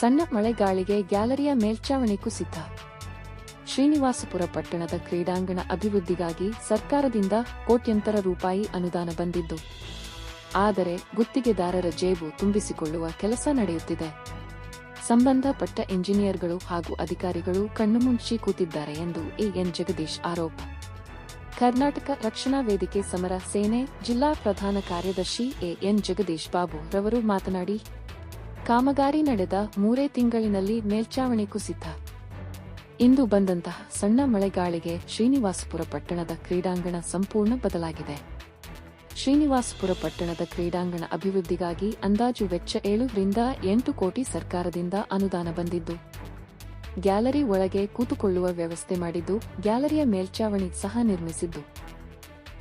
ಸಣ್ಣ ಮಳೆಗಾಳಿಗೆ ಗ್ಯಾಲರಿಯ ಮೇಲ್ಚಾವಣಿ ಕುಸಿತ. ಶ್ರೀನಿವಾಸಪುರ ಪಟ್ಟಣದ ಕ್ರೀಡಾಂಗಣ ಅಭಿವೃದ್ಧಿಗಾಗಿ ಸರ್ಕಾರದಿಂದ ಕೋಟ್ಯಂತರ ರೂಪಾಯಿ ಅನುದಾನ ಬಂದಿದ್ದು. ಆದರೆ ಗುತ್ತಿಗೆದಾರರ ಜೇಬು ತುಂಬಿಸಿಕೊಳ್ಳುವ ಕೆಲಸ ನಡೆಯುತ್ತಿದೆ. ಸಂಬಂಧಪಟ್ಟ ಇಂಜಿನಿಯರ್ಗಳು ಹಾಗೂ ಅಧಿಕಾರಿಗಳು ಕಣ್ಣು ಮುಚ್ಚಿ ಕೂತಿದ್ದಾರೆ ಎಂದು ಎಎನ್ ಜಗದೀಶ್ ಆರೋಪ. ಕರ್ನಾಟಕ ರಕ್ಷಣಾ ವೇದಿಕೆ ಸಮರ ಸೇನೆ ಜಿಲ್ಲಾ ಪ್ರಧಾನ ಕಾರ್ಯದರ್ಶಿ ಎಎನ್ ಜಗದೀಶ್ ಬಾಬು ರವರು ಮಾತನಾಡಿ ಕಾಮಗಾರಿ ನಡೆದ ಮೂರೇ ತಿಂಗಳಿನಲ್ಲಿ ಮೇಲ್ಚಾವಣಿ ಕುಸಿತ. ಇಂದು ಬಂದಂತಹ ಸಣ್ಣ ಮಳೆಗಾಳಿಗೆ ಶ್ರೀನಿವಾಸಪುರ ಪಟ್ಟಣದ ಕ್ರೀಡಾಂಗಣ ಸಂಪೂರ್ಣ ಬದಲಾಗಿದೆ. ಶ್ರೀನಿವಾಸಪುರ ಪಟ್ಟಣದ ಕ್ರೀಡಾಂಗಣ ಅಭಿವೃದ್ಧಿಗಾಗಿ ಅಂದಾಜು ವೆಚ್ಚ ಏಳರಿಂದ ಎಂಟು ಕೋಟಿ ಸರ್ಕಾರದಿಂದ ಅನುದಾನ ಬಂದಿದ್ದು. ಗ್ಯಾಲರಿ ಒಳಗೆ ಕೂತುಕೊಳ್ಳುವ ವ್ಯವಸ್ಥೆ ಮಾಡಿದ್ದು, ಗ್ಯಾಲರಿಯ ಮೇಲ್ಚಾವಣಿ ಸಹ ನಿರ್ಮಿಸಿದ್ದು.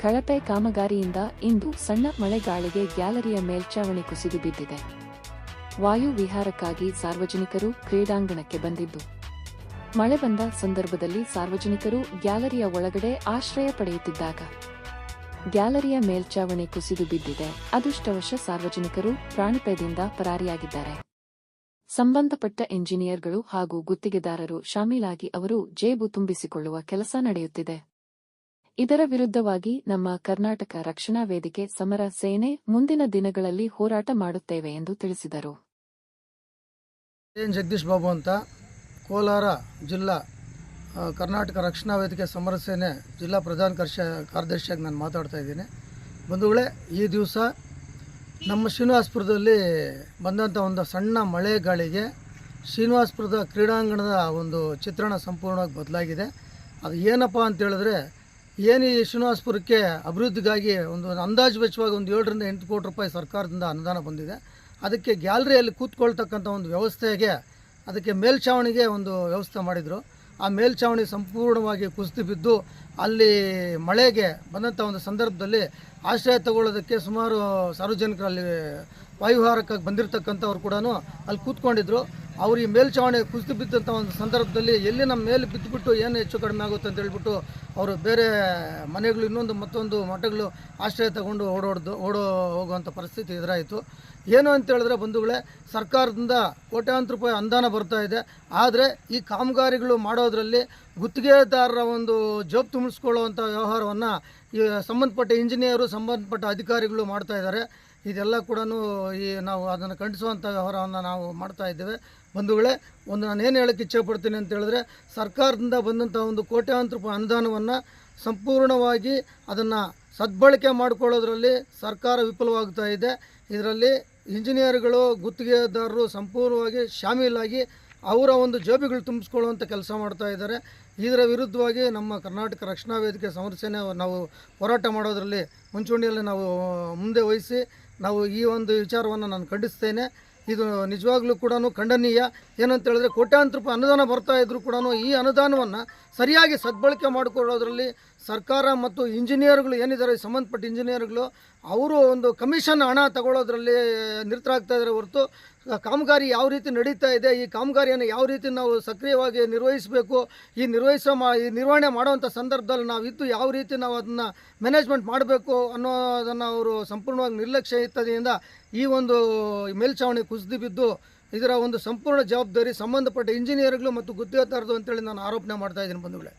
ಕಳಪೆ ಕಾಮಗಾರಿಯಿಂದ ಇಂದು ಸಣ್ಣ ಮಳೆಗಾಳಿಗೆ ಗ್ಯಾಲರಿಯ ಮೇಲ್ಚಾವಣಿ ಕುಸಿದು ಬಿದ್ದಿದೆ. ವಾಯು ವಿಹಾರಕ್ಕಾಗಿ ಸಾರ್ವಜನಿಕರು ಕ್ರೀಡಾಂಗಣಕ್ಕೆ ಬಂದಿದ್ದು. ಮಳೆ ಬಂದ ಸಂದರ್ಭದಲ್ಲಿ ಸಾರ್ವಜನಿಕರು ಗ್ಯಾಲರಿಯ ಒಳಗಡೆ ಆಶ್ರಯ ಪಡೆಯುತ್ತಿದ್ದಾಗ. ಗ್ಯಾಲರಿಯ ಮೇಲ್ಚಾವಣಿ ಕುಸಿದು ಬಿದ್ದಿದೆ. ಅದೃಷ್ಟವಶ ಸಾರ್ವಜನಿಕರು ಪ್ರಾಣಿಪಯದಿಂದ ಪರಾರಿಯಾಗಿದ್ದಾರೆ. ಸಂಬಂಧಪಟ್ಟ ಎಂಜಿನಿಯರ್ಗಳು ಹಾಗೂ ಗುತ್ತಿಗೆದಾರರು ಶಾಮೀಲಾಗಿ ಅವರು ಜೇಬು ತುಂಬಿಸಿಕೊಳ್ಳುವ ಕೆಲಸ ನಡೆಯುತ್ತಿದೆ. ಇದರ ವಿರುದ್ಧವಾಗಿ ನಮ್ಮ ಕರ್ನಾಟಕ ರಕ್ಷಣಾ ವೇದಿಕೆ ಸಮರ ಸೇನೆ ಮುಂದಿನ ದಿನಗಳಲ್ಲಿ ಹೋರಾಟ ಮಾಡುತ್ತೇವೆ ಎಂದು ತಿಳಿಸಿದರು. ಎನ್ ಜಗದೀಶ್ ಬಾಬು ಅಂತ ಕೋಲಾರ ಜಿಲ್ಲಾ ಕರ್ನಾಟಕ ರಕ್ಷಣಾ ವೇದಿಕೆ ಸಮರ ಸೇನೆ ಜಿಲ್ಲಾ ಪ್ರಧಾನ ಕಾರ್ಯ ಕಾರ್ಯದರ್ಶಿಯಾಗಿ ನಾನು ಮಾತಾಡ್ತಾ ಇದ್ದೀನಿ. ಬಂಧುಗಳೇ, ಈ ದಿವಸ ನಮ್ಮ ಶ್ರೀನಿವಾಸಪುರದಲ್ಲಿ ಬಂದಂಥ ಒಂದು ಸಣ್ಣ ಮಳೆ ಗಾಳಿಗೆ ಶ್ರೀನಿವಾಸಪುರದ ಕ್ರೀಡಾಂಗಣದ ಒಂದು ಚಿತ್ರಣ ಸಂಪೂರ್ಣವಾಗಿ ಬದಲಾಗಿದೆ. ಅದು ಏನಪ್ಪ ಅಂತೇಳಿದ್ರೆ ಏನು ಈ ಶ್ರೀನಿವಾಸಪುರಕ್ಕೆ ಅಭಿವೃದ್ಧಿಗಾಗಿ ಒಂದು ಅಂದಾಜು ವೆಚ್ಚವಾಗಿ ಒಂದು ಏಳರಿಂದ ಎಂಟು ಕೋಟಿ ರೂಪಾಯಿ ಸರ್ಕಾರದಿಂದ ಅನುದಾನ ಬಂದಿದೆ. ಅದಕ್ಕೆ ಗ್ಯಾಲರಿಯಲ್ಲಿ ಕೂತ್ಕೊಳ್ತಕ್ಕಂಥ ಒಂದು ವ್ಯವಸ್ಥೆಗೆ ಅದಕ್ಕೆ ಮೇಲ್ಛಾವಣಿಗೆ ಒಂದು ವ್ಯವಸ್ಥೆ ಮಾಡಿದರು. ಆ ಮೇಲ್ಛಾವಣಿ ಸಂಪೂರ್ಣವಾಗಿ ಕುಸಿದು ಬಿದ್ದು ಅಲ್ಲಿ ಮಳೆಗೆ ಬಂದಂಥ ಒಂದು ಸಂದರ್ಭದಲ್ಲಿ ಆಶ್ರಯ ತಗೊಳ್ಳೋದಕ್ಕೆ ಸುಮಾರು ಸಾರ್ವಜನಿಕರಲ್ಲಿ ವಾಯುಹಾರಕ್ಕಾಗಿ ಬಂದಿರತಕ್ಕಂಥವ್ರು ಕೂಡ ಅಲ್ಲಿ ಕೂತ್ಕೊಂಡಿದ್ರು. ಅವ್ರು ಈ ಮೇಲ್ಛಾವಣಿ ಕುಸಿದು ಬಿದ್ದಂಥ ಒಂದು ಸಂದರ್ಭದಲ್ಲಿ ಎಲ್ಲಿ ನಮ್ಮ ಮೇಲೆ ಬಿದ್ದುಬಿಟ್ಟು ಏನು ಹೆಚ್ಚು ಕಡಿಮೆ ಆಗುತ್ತೆ ಅಂತ ಹೇಳ್ಬಿಟ್ಟು ಅವರು ಬೇರೆ ಮನೆಗಳು ಇನ್ನೊಂದು ಮತ್ತೊಂದು ಮಠಗಳು ಆಶ್ರಯ ತಗೊಂಡು ಓಡೋಡ್ದು ಓಡೋ ಹೋಗುವಂಥ ಪರಿಸ್ಥಿತಿ ಎದುರಾಯಿತು. ಏನು ಅಂತ ಹೇಳಿದ್ರೆ ಬಂಧುಗಳೇ, ಸರ್ಕಾರದಿಂದ ಕೋಟ್ಯಾಂತರ ರೂಪಾಯಿ ಅನುದಾನ ಬರ್ತಾ ಇದೆ. ಆದರೆ ಈ ಕಾಮಗಾರಿಗಳು ಮಾಡೋದರಲ್ಲಿ ಗುತ್ತಿಗೆದಾರರ ಒಂದು ಜೋಬ್ ತುಂಬಿಸ್ಕೊಳ್ಳುವಂಥ ವ್ಯವಹಾರವನ್ನು ಸಂಬಂಧಪಟ್ಟ ಇಂಜಿನಿಯರು ಸಂಬಂಧಪಟ್ಟ ಅಧಿಕಾರಿಗಳು ಮಾಡ್ತಾ ಇದ್ದಾರೆ. ಇದೆಲ್ಲ ಕೂಡ ಈ ನಾವು ಅದನ್ನು ಖಂಡಿಸುವಂಥ ವ್ಯವಹಾರವನ್ನು ನಾವು ಮಾಡ್ತಾ ಇದ್ದೇವೆ. ಬಂಧುಗಳೇ, ಒಂದು ನಾನು ಏನು ಹೇಳಕ್ಕೆ ಇಚ್ಛೆಪಡ್ತೀನಿ ಅಂತ ಹೇಳಿದ್ರೆ, ಸರ್ಕಾರದಿಂದ ಬಂದಂಥ ಒಂದು ಕೋಟ್ಯಾಂತರ ರೂಪಾಯಿ ಅನುದಾನವನ್ನು ಸಂಪೂರ್ಣವಾಗಿ ಅದನ್ನು ಸದ್ಬಳಕೆ ಮಾಡಿಕೊಳ್ಳೋದ್ರಲ್ಲಿ ಸರ್ಕಾರ ವಿಫಲವಾಗ್ತಾ ಇದೆ. ಇದರಲ್ಲಿ ಇಂಜಿನಿಯರ್ಗಳು, ಗುತ್ತಿಗೆದಾರರು ಸಂಪೂರ್ಣವಾಗಿ ಶಾಮೀಲಾಗಿ ಅವರ ಒಂದು ಜೋಬಿಗಳು ತುಂಬಿಸ್ಕೊಳ್ಳುವಂಥ ಕೆಲಸ ಮಾಡ್ತಾ ಇದ್ದಾರೆ. ಇದರ ವಿರುದ್ಧವಾಗಿ ನಮ್ಮ ಕರ್ನಾಟಕ ರಕ್ಷಣಾ ವೇದಿಕೆ ಸಮಸ್ಯೆನೇ ನಾವು ಹೋರಾಟ ಮಾಡೋದರಲ್ಲಿ ಮುಂಚೂಣಿಯಲ್ಲಿ ನಾವು ಮುಂದೆ ವಹಿಸಿ ನಾವು ಈ ಒಂದು ವಿಚಾರವನ್ನು ನಾನು ಖಂಡಿಸ್ತೇನೆ. ಇದು ನಿಜವಾಗ್ಲೂ ಕೂಡ ಖಂಡನೀಯ. ಏನಂತ ಹೇಳಿದ್ರೆ ಕೋಟ್ಯಾಂತರ ರೂಪಾಯಿ ಅನುದಾನ ಬರ್ತಾ ಇದ್ರು ಕೂಡ ಈ ಅನುದಾನವನ್ನು ಸರಿಯಾಗಿ ಸದ್ಬಳಕೆ ಮಾಡಿಕೊಳ್ಳೋದ್ರಲ್ಲಿ ಸರ್ಕಾರ ಮತ್ತು ಇಂಜಿನಿಯರ್ಗಳು ಏನಿದ್ದಾರೆ, ಸಂಬಂಧಪಟ್ಟ ಇಂಜಿನಿಯರ್ಗಳು, ಅವರು ಒಂದು ಕಮಿಷನ್ ಹಣ ತಗೊಳ್ಳೋದ್ರಲ್ಲಿ ನಿರತರಾಗ್ತಾ ಇದ್ದಾರೆ ಹೊರತು ಕಾಮಗಾರಿ ಯಾವ ರೀತಿ ನಡೀತಾ ಇದೆ, ಈ ಕಾಮಗಾರಿಯನ್ನು ಯಾವ ರೀತಿ ನಾವು ಸಕ್ರಿಯವಾಗಿ ನಿರ್ವಹಿಸಬೇಕು, ಈ ನಿರ್ವಹಿಸೋ ಮಾ, ಈ ನಿರ್ವಹಣೆ ಮಾಡುವಂಥ ಸಂದರ್ಭದಲ್ಲಿ ನಾವು ಇದ್ದು ಯಾವ ರೀತಿ ನಾವು ಅದನ್ನು ಮ್ಯಾನೇಜ್ಮೆಂಟ್ ಮಾಡಬೇಕು ಅನ್ನೋದನ್ನು ಅವರು ಸಂಪೂರ್ಣವಾಗಿ ನಿರ್ಲಕ್ಷ್ಯ ಇತ್ತದಿಂದ ಈ ಒಂದು ಮೇಲ್ಛಾವಣಿ ಕುಸಿದು ಬಿದ್ದು, ಇದರ ಒಂದು ಸಂಪೂರ್ಣ ಜವಾಬ್ದಾರಿ ಸಂಬಂಧಪಟ್ಟ ಇಂಜಿನಿಯರ್ಗಳು ಮತ್ತು ಗುತ್ತಿಗೆದಾರರು ಅಂತೇಳಿ ನಾನು ಆರೋಪಣೆ ಮಾಡ್ತಾ ಇದ್ದೀನಿ ಬಂಧುಗಳೇ.